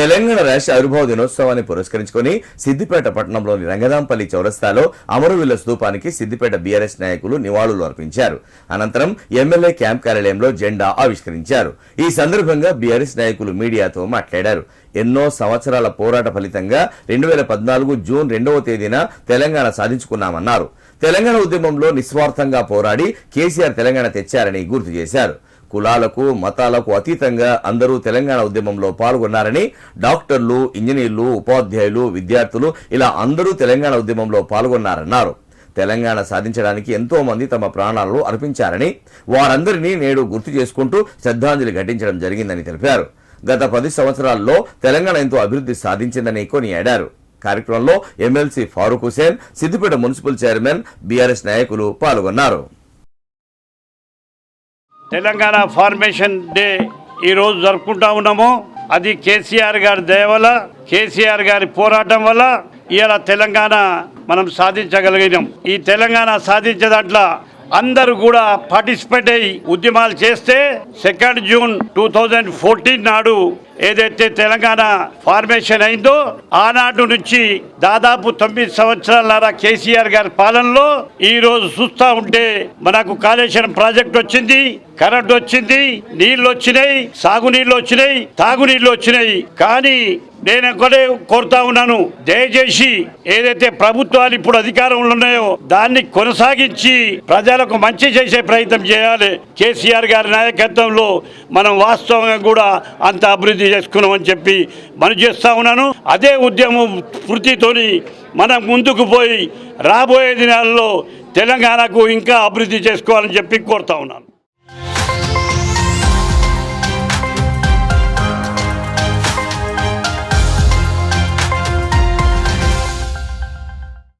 తెలంగాణ రాష్ట్ర ఆవిర్భావ దినోత్సవాన్ని పురస్కరించుకొని సిద్దిపేట పట్టణంలోని రంగదాంపల్లి చౌరస్తాలో అమరవీరుల స్థూపానికి సిద్దిపేట బీఆర్ఎస్ నాయకులు నివాళులు అర్పించారు. అనంతరం ఎమ్మెల్యే క్యాంప్ కార్యాలయంలో జెండా ఆవిష్కరించారు. ఈ సందర్భంగా బీఆర్ఎస్ నాయకులు మీడియాతో మాట్లాడారు. ఎన్నో సంవత్సరాల పోరాట ఫలితంగా రెండు వేల పద్నాలుగు జూన్ రెండవ తేదీన తెలంగాణ సాధించుకున్నామన్నారు. తెలంగాణ ఉద్యమంలో నిస్వార్థంగా పోరాడి కేసీఆర్ తెలంగాణ తెచ్చారని గుర్తు చేశారు. కులాలకు మతాలకు అతీతంగా అందరూ తెలంగాణ ఉద్యమంలో పాల్గొన్నారని డాక్టర్లు ఇంజనీర్లు ఉపాధ్యాయులు విద్యార్థులు ఇలా అందరూ తెలంగాణ ఉద్యమంలో పాల్గొన్నారన్నారు. తెలంగాణ సాధించడానికి ఎంతో మంది తమ ప్రాణాలను అర్పించారని వారందరినీ నేడు గుర్తు చేసుకుంటూ శ్రద్ధాంజలి ఘటించడం జరిగిందని తెలిపారు. గత పది సంవత్సరాల్లో తెలంగాణ ఎంతో అభివృద్ధి సాధించిందని కొనియాడారు. కార్యక్రమంలో MLC Farooq Hussain Siddipet municipal chairman BRS నాయకులు పాల్గొన్నారు. తెలంగాణ ఫార్మేషన్ డే ఈరోజు జరుపుకుంటా ఉన్నాము. అది కేసీఆర్ గారి దయ వల్ల కేసీఆర్ గారి పోరాటం వల్ల ఇవాళ తెలంగాణ మనం సాధించగలిగినాం. ఈ తెలంగాణ సాధించే దాంట్లో అందరూ కూడా పార్టిసిపేట్ అయ్యి ఉద్యమాలు చేస్తే second June two thousand fourteen నాడు ఏదైతే తెలంగాణ ఫార్మేషన్ అయిందో ఆనాటి నుంచి దాదాపు తొమ్మిది సంవత్సరాల కేసీఆర్ గారి పాలనలో ఈ రోజు చూస్తా ఉంటే మనకు కాళేశ్వరం ప్రాజెక్ట్ వచ్చింది కరెంట్ వచ్చింది నీళ్ళు వచ్చినాయి సాగునీళ్ళు వచ్చినాయి తాగునీళ్ళు వచ్చినాయి. కానీ నేను ఒకటే కోరుతా ఉన్నాను. దయచేసి ఏదైతే ప్రభుత్వాలు ఇప్పుడు అధికారంలో ఉన్నాయో దాన్ని కొనసాగించి ప్రజలకు మంచి చేసే ప్రయత్నం చేయాలి. కేసీఆర్ గారి నాయకత్వంలో మనం వాస్తవంగా కూడా అంత అభివృద్ధి చేసుకున్నామని చెప్పి మనం చేస్తూ ఉన్నాను. అదే ఉద్యమం స్ఫూర్తితోని మనం ముందుకు పోయి రాబోయే దినాల్లో తెలంగాణకు ఇంకా అభివృద్ధి చేసుకోవాలని చెప్పి కోరుతా ఉన్నాను.